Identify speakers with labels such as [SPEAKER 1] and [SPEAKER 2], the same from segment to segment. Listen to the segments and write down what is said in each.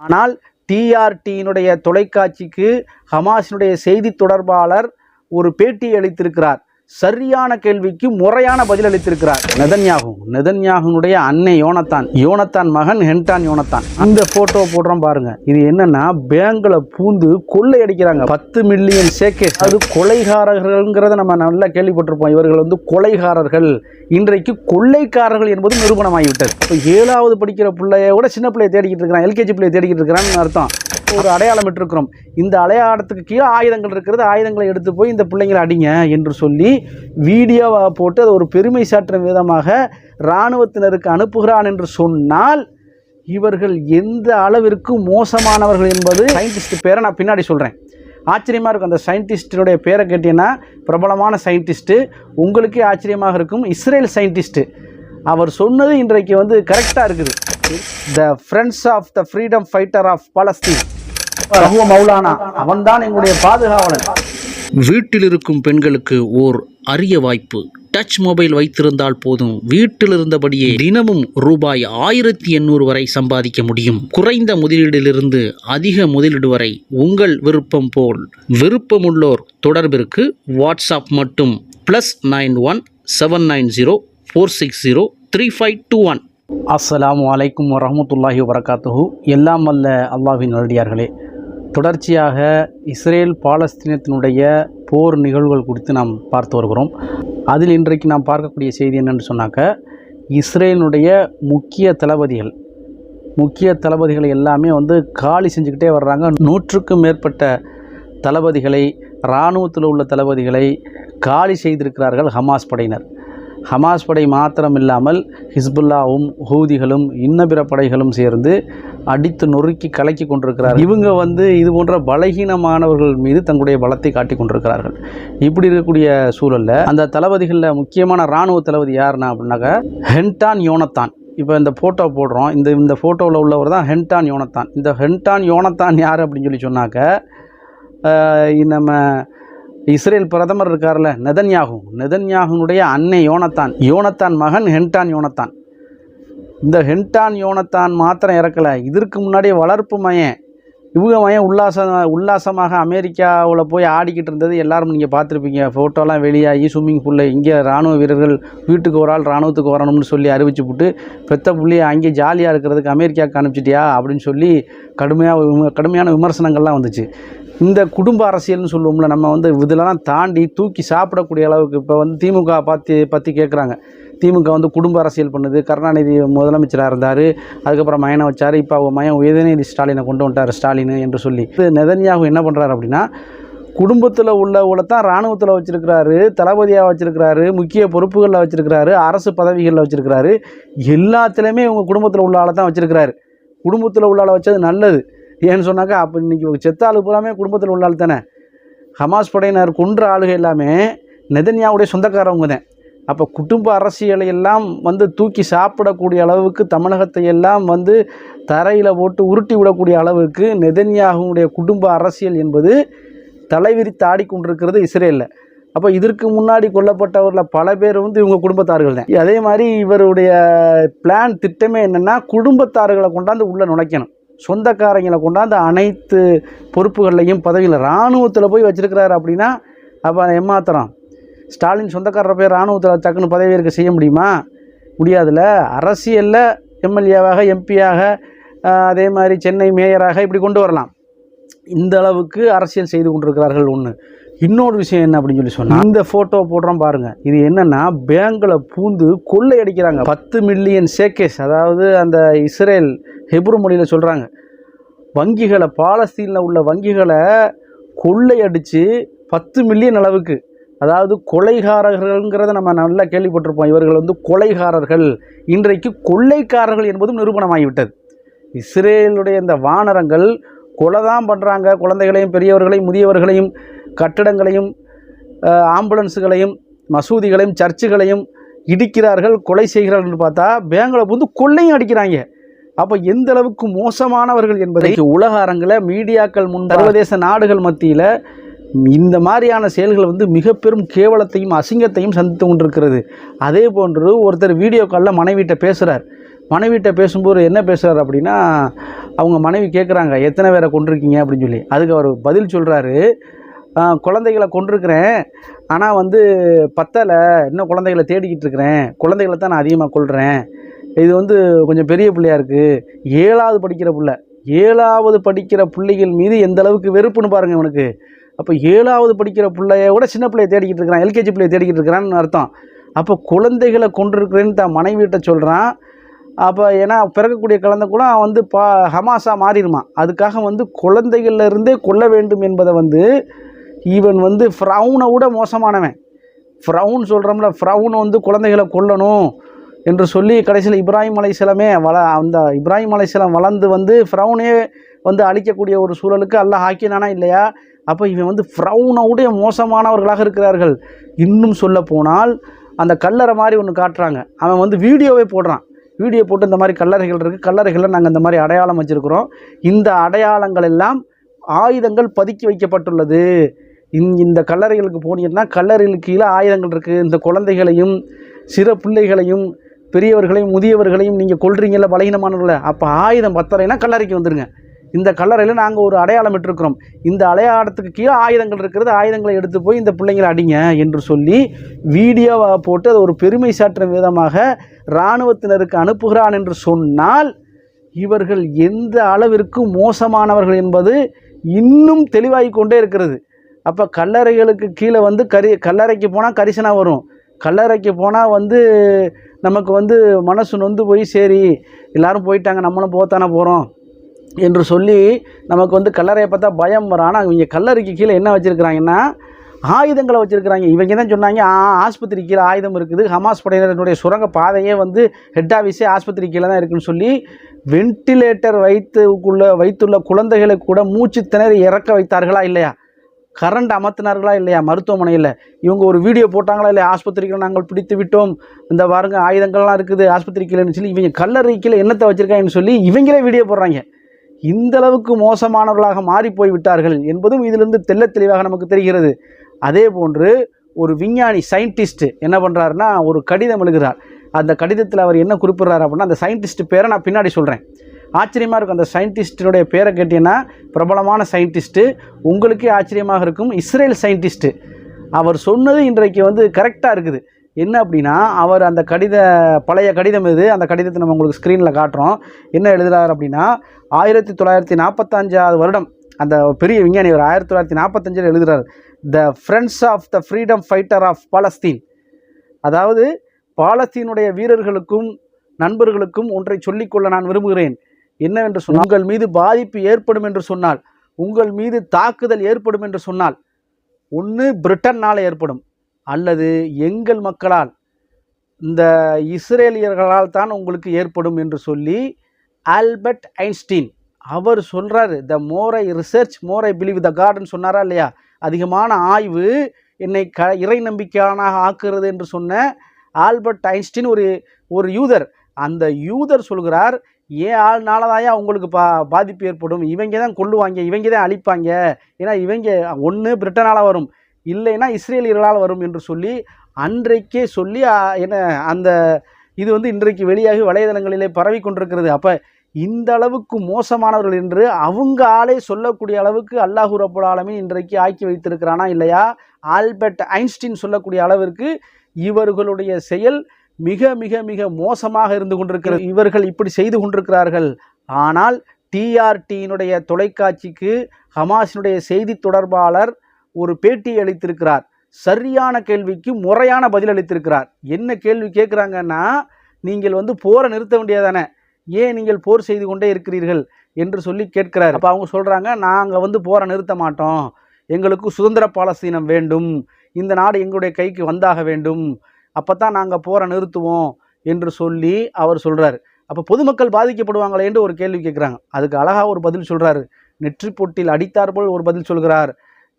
[SPEAKER 1] ஆனால் டிஆர்டியினுடைய தொலைக்காட்சிக்கு ஹமாஸினுடைய செய்தி தொடர்பாளர் ஒரு பேட்டி அளித்திருக்கிறார். சரியான கேள்விக்கு முறையான பதில் அளித்திருக்கிறார். நெதன்யாகு. நெதன்யாகுனுடைய அன்னை யோனத்தான். யோனத்தான் மகன் ஹென்டான் யோனத்தான். இந்த போட்டோ போடுறோம் பாருங்க. இது என்னன்னா பேங்கில் பூந்து கொள்ளை அடிக்கிறாங்க பத்து மில்லியன் சேக்கே. அது கொலைகாரர்கள்ங்கிறத நம்ம நல்லா கேள்விப்பட்டிருப்போம். இவர்கள் வந்து கொலைகாரர்கள். இன்றைக்கு கொள்ளைக்காரர்கள் என்பது நிரூபணமாகிவிட்டது. இப்போ ஏழாவது படிக்கிற பிள்ளைய கூட சின்ன பிள்ளைய தேடிக்கிட்டு இருக்கிறான். எல்கேஜி பிள்ளைய தேடிக்கிட்டு இருக்கிறான்னு அர்த்தம். ஒரு அடையாளம் இருக்கிறோம் இந்த அடையாளத்துக்கு கீழே ஆயுதங்கள் இருக்கிறது. ஆயுதங்களை எடுத்து போய் இந்த பிள்ளைங்களை அடிங்க என்று சொல்லி வீடியோவை போட்டு அதை ஒரு பெருமை சாற்றும் விதமாக இராணுவத்தினருக்கு அனுப்புகிறான் என்று சொன்னால் இவர்கள் எந்த அளவிற்கு மோசமானவர்கள் என்பது சயின்டிஸ்ட் பேரை நான் பின்னாடி சொல்கிறேன் ஆச்சரியமாக இருக்கும். அந்த சயின்டிஸ்டினுடைய பேரை கேட்டீங்கன்னா பிரபலமான சயின்டிஸ்ட்டு உங்களுக்கே ஆச்சரியமாக இருக்கும். இஸ்ரேல் சயின்டிஸ்ட்டு அவர் சொன்னது இன்றைக்கு வந்து கரெக்டாக இருக்குது. The friends of the freedom fighter of Palestine Maulana அவன்தான் எங்களுடைய பாதுகாவலன்.
[SPEAKER 2] வீட்டில் இருக்கும் பெண்களுக்கு ஓர் அரிய வாய்ப்பு. டச் மொபைல் வைத்திருந்தால் போதும். வீட்டில் இருந்தபடியே தினமும் ரூபாய் ஆயிரத்தி எண்ணூறு வரை சம்பாதிக்க முடியும். குறைந்த முதலீடிலிருந்து அதிக முதலீடு வரை உங்கள் விருப்பம் போல். விருப்பமுள்ளோர் தொடர்பிற்கு வாட்ஸ்அப் மட்டும். Plus nine one seven nine zero four six zero three five two one
[SPEAKER 1] அஸ்ஸலாமு அலைக்கும் வரஹ்மத்துல்லாஹி வபரகாத்துஹு. எல்லாம் வல்ல அல்லாஹ்வின் நல்லடியார்களே தொடர்ச்சியாக இஸ்ரேல் பாலஸ்தீனத்தினுடைய போர் நிகழ்வுகள் குறித்து நாம் பார்த்து வருகிறோம். அதில் இன்றைக்கு நாம் பார்க்கக்கூடிய செய்தி என்னென்னு சொன்னாக்க இஸ்ரேலினுடைய முக்கிய தளபதிகள் முக்கிய தளபதிகளை எல்லாமே வந்து காலி செஞ்சுக்கிட்டே வர்றாங்க. நூற்றுக்கும் மேற்பட்ட தளபதிகளை இராணுவத்தில் உள்ள தளபதிகளை காலி செய்திருக்கிறார்கள் ஹமாஸ் படையினர். ஹமாஸ் படை மாத்திரம் இல்லாமல் ஹிஸ்புல்லாவும் ஹூதிகளும் இன்ன பிற படைகளும் சேர்ந்து அடித்து நொறுக்கி கலக்கி கொண்டிருக்கிறார்கள். இவங்க வந்து இது போன்ற பலகீனமானவர்கள் மீது தங்களுடைய பலத்தை காட்டி கொண்டிருக்கிறார்கள். இப்படி இருக்கக்கூடிய சூழலில் அந்த தளபதிகளில் முக்கியமான இராணுவ தளபதி யாருன்னா அப்படின்னாக்கா ஹென்டான் யோனத்தான். இப்போ இந்த ஃபோட்டோ போடுறோம். இந்த இந்த ஃபோட்டோவில் உள்ளவர் தான் ஹென்டான் யோனத்தான். இந்த ஹென்டான் யோனத்தான் யார் அப்படின்னு சொல்லி சொன்னாக்க நம்ம இஸ்ரேல் பிரதமர் இருக்கார்ல நெதன்யாகு. நெதன்யாகுனுடைய அன்னை யோனத்தான். யோனத்தான் மகன் ஹென்டான் யோனத்தான். இந்த ஹென்டான் யோனத்தான் மாத்திரம் இறக்கலை. இதற்கு முன்னாடி வளர்ப்பு மயம் இவங்க மயம் உல்லாச உல்லாசமாக அமெரிக்காவில் போய் ஆடிக்கிட்டு இருந்தது. எல்லாரும் நீங்கள் பார்த்துருப்பீங்க. ஃபோட்டோலாம் வெளியாகி ஸ்விம்மிங் பூலில் இங்கே இராணுவ வீரர்கள் வீட்டுக்கு ஒரு ஆள் இராணுவத்துக்கு வரணும்னு சொல்லி அறிவிச்சு விட்டு பெத்த புள்ளியை அங்கே ஜாலியாக இருக்கிறதுக்கு அமெரிக்காவுக்கு அனுப்பிச்சிட்டியா அப்படின்னு சொல்லி கடுமையாக கடுமையான விமர்சனங்கள்லாம் வந்துச்சு. இந்த குடும்ப அரசியல்னு சொல்லுவோம்ல நம்ம வந்து இதெல்லாம் தாண்டி தூக்கி சாப்பிடக்கூடிய அளவுக்கு இப்போ வந்து திமுக பார்த்து பற்றி கேட்குறாங்க திமுக வந்து குடும்ப அரசியல் பண்ணுது. கருணாநிதி முதலமைச்சராக இருந்தார். அதுக்கப்புறம் மயனை வச்சார். இப்போ அவங்க மயன் உதயநிதி ஸ்டாலினை கொண்டு வந்துட்டார் ஸ்டாலின் என்று சொல்லி. இது நெதன்யாகு என்ன பண்ணுறாரு அப்படின்னா குடும்பத்தில் உள்ளவங்கள தான் இராணுவத்தில் வச்சுருக்கிறாரு தளபதியாக வச்சுருக்கிறாரு முக்கிய பொறுப்புகளில் வச்சுருக்கிறாரு அரசு பதவிகளில் வச்சுருக்கிறாரு. எல்லாத்துலேயுமே இவங்க குடும்பத்தில் உள்ள ஆளை தான் வச்சுருக்கிறாரு. குடும்பத்தில் உள்ள ஆளை வச்சது நல்லது. ஏன்னு சொன்னாக்கா அப்போ இன்றைக்கி செத்த ஆளு பூராமே குடும்பத்தில் உள்ள ஆள் தானே. ஹமாஸ் படையினர் கொன்ற ஆளுக எல்லாமே நெதன்யாவுடைய சொந்தக்காரவங்க தான். அப்போ குடும்ப அரசியலை எல்லாம் வந்து தூக்கி சாப்பிடக்கூடிய அளவுக்கு தமிழகத்தை எல்லாம் வந்து தரையில் போட்டு உருட்டி விடக்கூடிய அளவுக்கு நெதன்யாகுடைய குடும்ப அரசியல் என்பது தலைவிரித்து ஆடிக்கொண்டிருக்கிறது இஸ்ரேலில். அப்போ இதற்கு முன்னாடி கொல்லப்பட்டவரில் பல பேர் வந்து இவங்க குடும்பத்தார்கள் தான். அதே மாதிரி இவருடைய பிளான் திட்டமே என்னென்னா குடும்பத்தார்களை கொண்டாந்து உள்ளே நுழைக்கணும். சொந்தக்காரங்களை கொண்டாந்து அனைத்து பொறுப்புகள்லையும் பதவியில் இராணுவத்தில் போய் வச்சுருக்கிறாரு அப்படின்னா அப்போ எம்மாத்திரம் ஸ்டாலின் சொந்தக்காரர் போய் இராணுவத்தில் டக்குன்னு பதவி இருக்க செய்ய முடியுமா? முடியாதுல்ல. அரசியலில் எம்எல்ஏவாக எம்பியாக அதே மாதிரி சென்னை மேயராக இப்படி கொண்டு வரலாம். இந்த அளவுக்கு அரசியல் செய்து கொண்டிருக்கிறார்கள் ஒன்று இன்னொரு விஷயம் என்ன அப்படின்னு சொல்லி சொன்னால் இந்த ஃபோட்டோ போடுறோம் பாருங்கள் இது என்னென்னா பேங்கில் பூந்து கொள்ளை அடிக்கிறாங்க பத்து மில்லியன் சேக்கேஸ் அதாவது அந்த இஸ்ரேல் ஹெப்ரு மொழியில் சொல்கிறாங்க வங்கிகளை பாலஸ்தீனில் உள்ள வங்கிகளை கொள்ளையடித்து பத்து மில்லியன் அளவுக்கு. அதாவது கொலைகாரர்கள்ங்கிறத நம்ம நல்லா கேள்விப்பட்டிருப்போம். இவர்கள் வந்து கொலைகாரர்கள். இன்றைக்கு கொள்ளைக்காரர்கள் என்பதும் நிரூபணமாகிவிட்டது. இஸ்ரேலுடைய இந்த வானரங்கள் கொலை தான் பண்ணுறாங்க குழந்தைகளையும் பெரியவர்களையும் முதியவர்களையும் கட்டடங்களையும் ஆம்புலன்ஸுகளையும் மசூதிகளையும் சர்ச்சுகளையும் இடிக்கிறார்கள் கொலை செய்கிறார்கள் பார்த்தா பேங்கில் வந்து கொள்ளையும் அடிக்கிறாங்க. அப்போ எந்த அளவுக்கு மோசமானவர்கள் என்பதை உலக அரங்கில் மீடியாக்கள் முன் சர்வதேச நாடுகள் மத்தியில் இந்த மாதிரியான செயல்கள் வந்து மிக பெரும் கேவலத்தையும் அசிங்கத்தையும் சந்தித்து கொண்டிருக்கிறது. அதே போன்று ஒருத்தர் வீடியோ காலில் மனைவிட்ட பேசுகிறார் மனைவிட்ட பேசும்போது என்ன பேசுகிறார் அப்படின்னா அவங்க மனைவி கேட்குறாங்க எத்தனை பேரை கொண்டிருக்கீங்க அப்படின்னு சொல்லி. அதுக்கு அவர் பதில் சொல்கிறாரு குழந்தைகளை கொண்டிருக்கிறேன் ஆனால் வந்து பத்தலை. இன்னும் குழந்தைகளை தேடிக்கிட்டு இருக்கிறேன். குழந்தைகளை தான் நான் அதிகமாக கொள்கிறேன் இது வந்து கொஞ்சம் பெரிய பிள்ளையாக இருக்குது ஏழாவது படிக்கிற பிள்ளை. ஏழாவது படிக்கிற பிள்ளைகள் மீது எந்த அளவுக்கு வெறுப்புன்னு பாருங்கள் இவனுக்கு. அப்போ ஏழாவது படிக்கிற பிள்ளைய விட சின்ன பிள்ளைய தேடிக்கிட்டு இருக்கிறான். எல்கேஜி பிள்ளைய தேடிக்கிட்டு இருக்கிறான்னு அர்த்தம். அப்போ குழந்தைகளை கொண்டிருக்கிறேன்னு தான் மனைவிட்ட சொல்கிறான் அப்போ ஏன்னா பிறக்கக்கூடிய குழந்தை கூட அவன் வந்து பா ஹமாஸாக மாறிடுமா அதுக்காக வந்து குழந்தைகள்ல இருந்தே கொல்ல வேண்டும் என்பதை வந்து ஈவன் வந்து ஃப்ரௌனை விட மோசமானவன். ஃப்ரௌன் சொல்கிறோம்ல ஃப்ரௌன் வந்து குழந்தைகளை கொல்லணும். என்று சொல்லி கடைசியில் இப்ராஹிம் அலைசலமே வள அந்த இப்ராஹிம் அலைசலம் வளர்ந்து வந்து ஃப்ரௌனே வந்து அழிக்கக்கூடிய ஒரு சூழலுக்கு அல்லாஹ் ஆக்கினானா இல்லையா? அப்போ இவன் வந்து ஃப்ரௌனவுடைய மோசமானவர்களாக இருக்கிறார்கள். இன்னும் சொல்ல போனால் அந்த கல்லறை மாதிரி ஒன்று காட்டுறாங்க. அவன் வந்து வீடியோவே போடுறான். வீடியோ போட்டு இந்த மாதிரி கல்லறைகள் இருக்குது கல்லறைகளில் நாங்கள் இந்த மாதிரி அடையாளம் வச்சுருக்கிறோம். இந்த அடையாளங்கள் எல்லாம் ஆயுதங்கள் பதுக்கி வைக்கப்பட்டுள்ளது. இந் இந்த கல்லறைகளுக்கு போனீங்கன்னா கல்லறைகளுக்கு கீழே ஆயுதங்கள் இருக்குது இந்த குழந்தைகளையும் சிறு பிள்ளைகளையும் பெரியவர்களையும் முதியவர்களையும் நீங்கள் கொல்றீங்கல்ல பலகீனமானவர்களை அப்போ ஆயுதம் பத்தரைனா கல்லறைக்கு வந்துடுங்க இந்த கல்லறையில் நாங்கள் ஒரு அடையாளம் இட்டிருக்கிறோம். இந்த அடையாளத்துக்கு கீழே ஆயுதங்கள் இருக்கிறது ஆயுதங்களை எடுத்து போய் இந்த பிள்ளைங்களை அடிங்க என்று சொல்லி வீடியோவை போட்டு அதை ஒரு பெருமை சாற்றும் விதமாக இராணுவத்தினருக்கு அனுப்புகிறான் என்று சொன்னால் இவர்கள் எந்த அளவிற்கு மோசமானவர்கள் என்பது இன்னும் தெளிவாகி கொண்டே இருக்கிறது. அப்போ கல்லறைகளுக்கு கீழே வந்து கரி கல்லறைக்கு போனால் கரிசனா வரும். கல்லறைக்கு போனால் வந்து நமக்கு வந்து மனசு நொந்து போய் சரி எல்லோரும் போயிட்டாங்க நம்மளும் போத்தானே போகிறோம் என்று சொல்லி நமக்கு வந்து கல்லறையை பார்த்தா பயம் வரும். ஆனால் இவங்க கல்லறைக்கு கீழே என்ன வச்சுருக்கிறாங்கன்னா ஆயுதங்களை வச்சுருக்கிறாங்க. இவங்க தான் சொன்னாங்க ஆ ஆஸ்பத்திரி கீழே ஆயுதம் இருக்குது. ஹமாஸ் படையினருடைய சுரங்க பாதையே வந்து ஹெட் ஆஃபீஸே ஆஸ்பத்திரி கீழே தான் இருக்குன்னு சொல்லி வென்டிலேட்டர் வைத்துக்குள்ள வைத்துள்ள குழந்தைகளை கூட மூச்சு திணறி இறக்க வைத்தார்களா இல்லையா? கரண்ட் அமர்த்தினார்களா இல்லையா? மருத்துவமனையில். இவங்க ஒரு வீடியோ போட்டாங்களா இல்லையா? ஆஸ்பத்திரிக்கு நாங்கள் பிடித்து விட்டோம். இந்த பாருங்க ஆயுதங்கள்லாம் இருக்குது ஆஸ்பத்திரி சொல்லி இவங்க கல்லறை என்னத்தை வச்சுருக்காங்கன்னு சொல்லி இவங்களே வீடியோ போடுறாங்க. இந்த அளவுக்கு மோசமானவர்களாக மாறி போய் விட்டார்கள் என்பதும் இதிலிருந்து தெல்ல தெளிவாக நமக்கு தெரிகிறது. அதே போன்று ஒரு விஞ்ஞானி சயின்டிஸ்ட்டு என்ன பண்ணுறாருன்னா ஒரு கடிதம் எழுகிறார் அந்த கடிதத்தில் அவர் என்ன குறிப்பிடுறாரு அப்படின்னா அந்த சயின்டிஸ்ட் பேரை நான் பின்னாடி சொல்கிறேன் ஆச்சரியமாக இருக்கும். அந்த சயின்டிஸ்டினுடைய பேரை கேட்டீங்கன்னா பிரபலமான சயின்டிஸ்ட்டு. உங்களுக்கே ஆச்சரியமாக இருக்கும். Israel scientist. அவர் சொன்னது இன்றைக்கு வந்து கரெக்டாக இருக்குது. என்ன அப்படின்னா அவர் அந்த கடித பழைய கடிதம் இது அந்த கடிதத்தை நம்ம உங்களுக்கு ஸ்க்ரீனில் காட்டுறோம். என்ன எழுதுகிறார் அப்படின்னா ஆயிரத்தி தொள்ளாயிரத்தி நாற்பத்தஞ்சாவது வருடம் அந்த பெரிய விஞ்ஞானி அவர் ஆயிரத்தி தொள்ளாயிரத்தி நாற்பத்தஞ்சில் எழுதுகிறார் the friends of the freedom fighter of Palestine அதாவது பாலஸ்தீனுடைய வீரர்களுக்கும் நண்பர்களுக்கும் ஒன்றை சொல்லிக்கொள்ள நான் விரும்புகிறேன். என்னவென்று சொன்னால் உங்கள் மீது பாதிப்பு ஏற்படும் என்று சொன்னால் உங்கள் மீது தாக்குதல் ஏற்படும் என்று சொன்னால் ஒன்று பிரிட்டனால் ஏற்படும். அல்லது எங்கள் மக்களால் இந்த இஸ்ரேலியர்களால் தான் உங்களுக்கு ஏற்படும் என்று சொல்லி ஆல்பர்ட் ஐன்ஸ்டீன் அவர் சொல்கிறாரு the more research more believe the garden சொன்னாரா இல்லையா? அதிகமான ஆய்வு என்னை க இறை நம்பிக்கையானாக ஆக்குறது என்று சொன்ன ஆல்பர்ட் ஐன்ஸ்டீன் ஒரு ஒரு யூதர். அந்த யூதர் சொல்கிறார் ஏன் ஆள்னாலதாயா உங்களுக்கு பா பாதிப்பு ஏற்படும்? இவங்க தான் கொள்ளுவாங்க இவங்க தான் அழிப்பாங்க. ஏன்னா இவங்க ஒன்று பிரிட்டனால் வரும் இல்லைன்னா இஸ்ரேலியர்களால் வரும் என்று சொல்லி அன்றைக்கே சொல்லி என்ன அந்த இது வந்து இன்றைக்கு வெளியாகி வலைதளங்களிலே பரவி கொண்டிருக்கிறது. அப்போ இந்த அளவுக்கு மோசமானவர்கள் என்று அவங்க ஆளே சொல்லக்கூடிய அளவுக்கு அல்லாஹூ ரப்புல் ஆலமீன் இன்றைக்கு ஆக்கி வைத்திருக்கிறானா இல்லையா? ஆல்பர்ட் ஐன்ஸ்டீன் சொல்லக்கூடிய அளவிற்கு இவர்களுடைய செயல் மிக மிக மிக மோசமாக இருந்து கொண்டிருக்கிறது. இவர்கள் இப்படி செய்து கொண்டிருக்கிறார்கள். ஆனால் டிஆர்டியினுடைய தொலைக்காட்சிக்கு ஹமாஸினுடைய செய்தி தொடர்பாளர் ஒரு பேட்டி அளித்திருக்கிறார். சரியான கேள்விக்கு முறையான பதில் அளித்திருக்கிறார். என்ன கேள்வி கேட்குறாங்கன்னா நீங்கள் வந்து போரை நிறுத்த வேண்டியதானே? ஏன் நீங்கள் போர் செய்து கொண்டே இருக்கிறீர்கள்? என்று சொல்லி கேட்கிறார். அப்போ அவங்க சொல்கிறாங்க நாங்கள் வந்து போரை நிறுத்த மாட்டோம். எங்களுக்கு சுதந்திர பாலஸ்தீனம் வேண்டும். இந்த நாடு எங்களுடைய கைக்கு வந்தாக வேண்டும். அப்போ தான் நாங்கள் போரை நிறுத்துவோம் என்று சொல்லி அவர் சொல்கிறார் அப்போ பொதுமக்கள் பாதிக்கப்படுவாங்களே என்று ஒரு கேள்வி கேட்குறாங்க அதுக்கு அழகாக ஒரு பதில் சொல்கிறாரு நெற்றி பொட்டில் அடித்தார்போல் ஒரு பதில் சொல்கிறார்.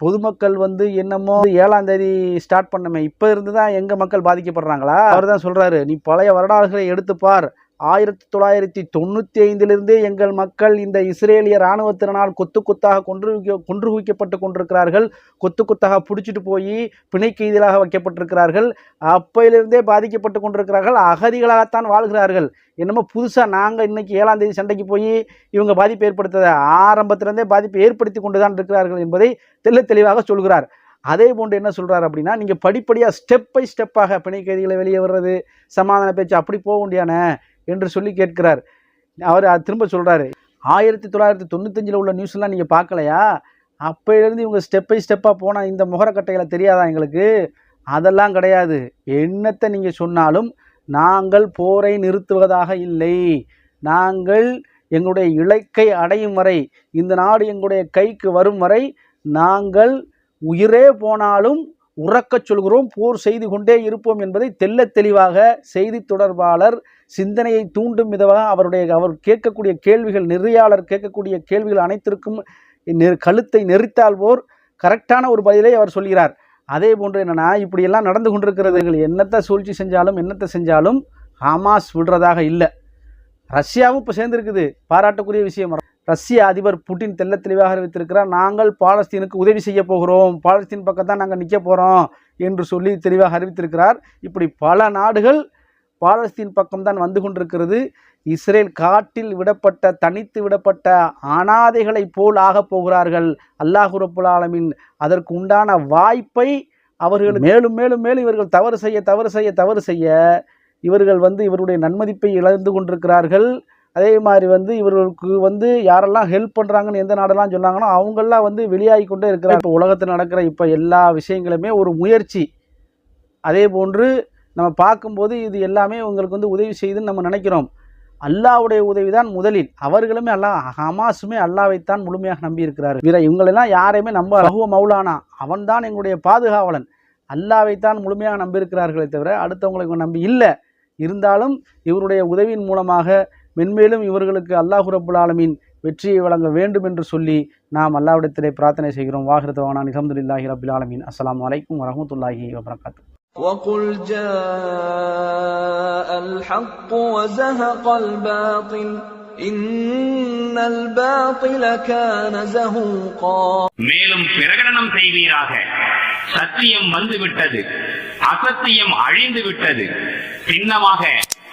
[SPEAKER 1] பொதுமக்கள் வந்து என்னமோ ஏழாம் தேதி ஸ்டார்ட் பண்ணமே. இப்போ இருந்து தான் எங்கள் மக்கள் பாதிக்கப்படுறாங்களா? அவர் தான் சொல்கிறாரு நீ பழைய வரலாறுகளை எடுத்து பார். ஆயிரத்தி தொள்ளாயிரத்தி தொண்ணூற்றி ஐந்திலிருந்தே எங்கள் மக்கள் இந்த இஸ்ரேலிய இராணுவத்தினால் கொத்து கொத்தாக கொன்று கொன்று குவிக்கப்பட்டு கொண்டிருக்கிறார்கள். கொத்து கொத்தாக பிடிச்சிட்டு போய் பிணை கைதிகளாக வைக்கப்பட்டிருக்கிறார்கள். அப்பையிலிருந்தே பாதிக்கப்பட்டு கொண்டிருக்கிறார்கள். அகதிகளாகத்தான் வாழ்கிறார்கள். என்னமோ புதுசாக நாங்கள் இன்றைக்கி ஏழாம் தேதி சண்டைக்கு போய் இவங்க பாதிப்பு ஏற்படுத்தத ஆரம்பத்திலிருந்தே பாதிப்பு ஏற்படுத்தி கொண்டு தான் இருக்கிறார்கள் என்பதை தெள்ளத் தெளிவாக சொல்கிறார். அதே போன்று என்ன சொல்கிறார் அப்படின்னா நீங்கள் படிப்படியாக ஸ்டெப் பை ஸ்டெப்பாக பிணை கைதிகளை வெளியே வர்றது சமாதான பேச்சு அப்படி போக முடியானே என்று சொல்லி கேட்கிறார். அவர் திரும்ப சொல்கிறாரு ஆயிரத்தி தொள்ளாயிரத்தி தொண்ணூத்தஞ்சில் உள்ள நியூஸ்லாம் நீங்கள் பார்க்கலையா? அப்போலேருந்து இவங்க ஸ்டெப் பை ஸ்டெப்பாக போனால் இந்த முகரக்கட்டைகளை தெரியாதா எங்களுக்கு? அதெல்லாம் கிடையாது. என்னத்தை நீங்கள் சொன்னாலும் நாங்கள் போரை நிறுத்துவதாக இல்லை. நாங்கள் எங்களுடைய இலக்கை அடையும் வரை இந்த நாடு எங்களுடைய கைக்கு வரும் வரை நாங்கள் உயிரே போனாலும் உறக்கச் சொல்கிறோம் போர் செய்து கொண்டே இருப்போம் என்பதை தெல்ல தெளிவாக செய்தி தொடர்பாளர் சிந்தனையை தூண்டும் விதமாக அவருடைய அவர் கேட்கக்கூடிய கேள்விகள் நெறியாளர் கேட்கக்கூடிய கேள்விகள் அனைத்திற்கும் கழுத்தை நெறித்தால் போர் கரெக்டான ஒரு பதிலை அவர் சொல்கிறார். அதே போன்று என்னென்னா இப்படியெல்லாம் நடந்து கொண்டிருக்கிறது. என்னத்தை சூழ்ச்சி செஞ்சாலும் என்னத்தை செஞ்சாலும் ஹமாஸ் விடுறதாக இல்லை. ரஷ்யாவும் இப்போ சேர்ந்துருக்குது. பாராட்டக்கூடிய விஷயம். ரஷ்ய அதிபர் புட்டின் தெல்ல தெளிவாக அறிவித்திருக்கிறார் நாங்கள் பாலஸ்தீனுக்கு உதவி செய்ய போகிறோம். பாலஸ்தீன் பக்கம் தான் நாங்கள் நிற்க போகிறோம் என்று சொல்லி தெளிவாக அறிவித்திருக்கிறார். இப்படி பல நாடுகள் பாலஸ்தீன் பக்கம்தான் வந்து கொண்டிருக்கிறது. இஸ்ரேல் காட்டில் விடப்பட்ட தனித்து விடப்பட்ட அனாதைகளைப் போல் ஆகப் போகிறார்கள். அல்லாஹு ஆலமீன் அதற்கு உண்டான வாய்ப்பை அவர்கள் மேலும் மேலும் மேலும் இவர்கள் தவறு செய்ய தவறு செய்ய தவறு செய்ய இவர்கள் வந்து இவருடைய நன்மதிப்பை இழந்து கொண்டிருக்கிறார்கள். அதே மாதிரி வந்து இவர்களுக்கு வந்து யாரெல்லாம் ஹெல்ப் பண்ணுறாங்கன்னு எந்த நாடெல்லாம் சொன்னாங்கன்னா அவங்கெல்லாம் வந்து வெளியாகி கொண்டே இருக்கிறாங்க. இப்போ உலகத்தில் நடக்கிற இப்போ எல்லா விஷயங்களுமே ஒரு முயற்சி. அதே போன்று நம்ம பார்க்கும்போது இது எல்லாமே உங்களுக்கு வந்து உதவி செய்துன்னு நம்ம நினைக்கிறோம். அல்லாஹ்வுடைய உதவி தான் முதலில். அவர்களுமே அல்லாஹ் ஹமாஸுமே அல்லாவைத்தான் முழுமையாக நம்பி இருக்கிறார் வீர இவங்களெல்லாம் யாரையுமே நம்ப ரகுவ மௌலானா அவன்தான் எங்களுடைய பாதுகாவலன். அல்லாவைத்தான் முழுமையாக நம்பியிருக்கிறார்களே தவிர அடுத்தவங்களை நம்பி இல்லை. இருந்தாலும் இவருடைய உதவியின் மூலமாக மென்மேலும் இவர்களுக்கு அல்லாஹு ரப்புல் ஆலமீன் வெற்றியை வழங்க வேண்டும் என்று சொல்லி நாம் அல்லாவிடத்திலே பிரார்த்தனை செய்கிறோம் வாகிருத்தவானா நிகமதுல்லாஹி ரபில் ஆலமீன் அஸ்ஸலாமு அலைக்கும் வரஹ்மத்துல்லாஹி வபரகாத்து
[SPEAKER 3] وقل جاء الحق وزهق الباطل إن الباطل كان زهوقا
[SPEAKER 4] மேலும் பிரகடனம் செய்வீராக சத்தியம் வந்துவிட்டது அசத்தியம் அழிந்து விட்டது சின்னமாக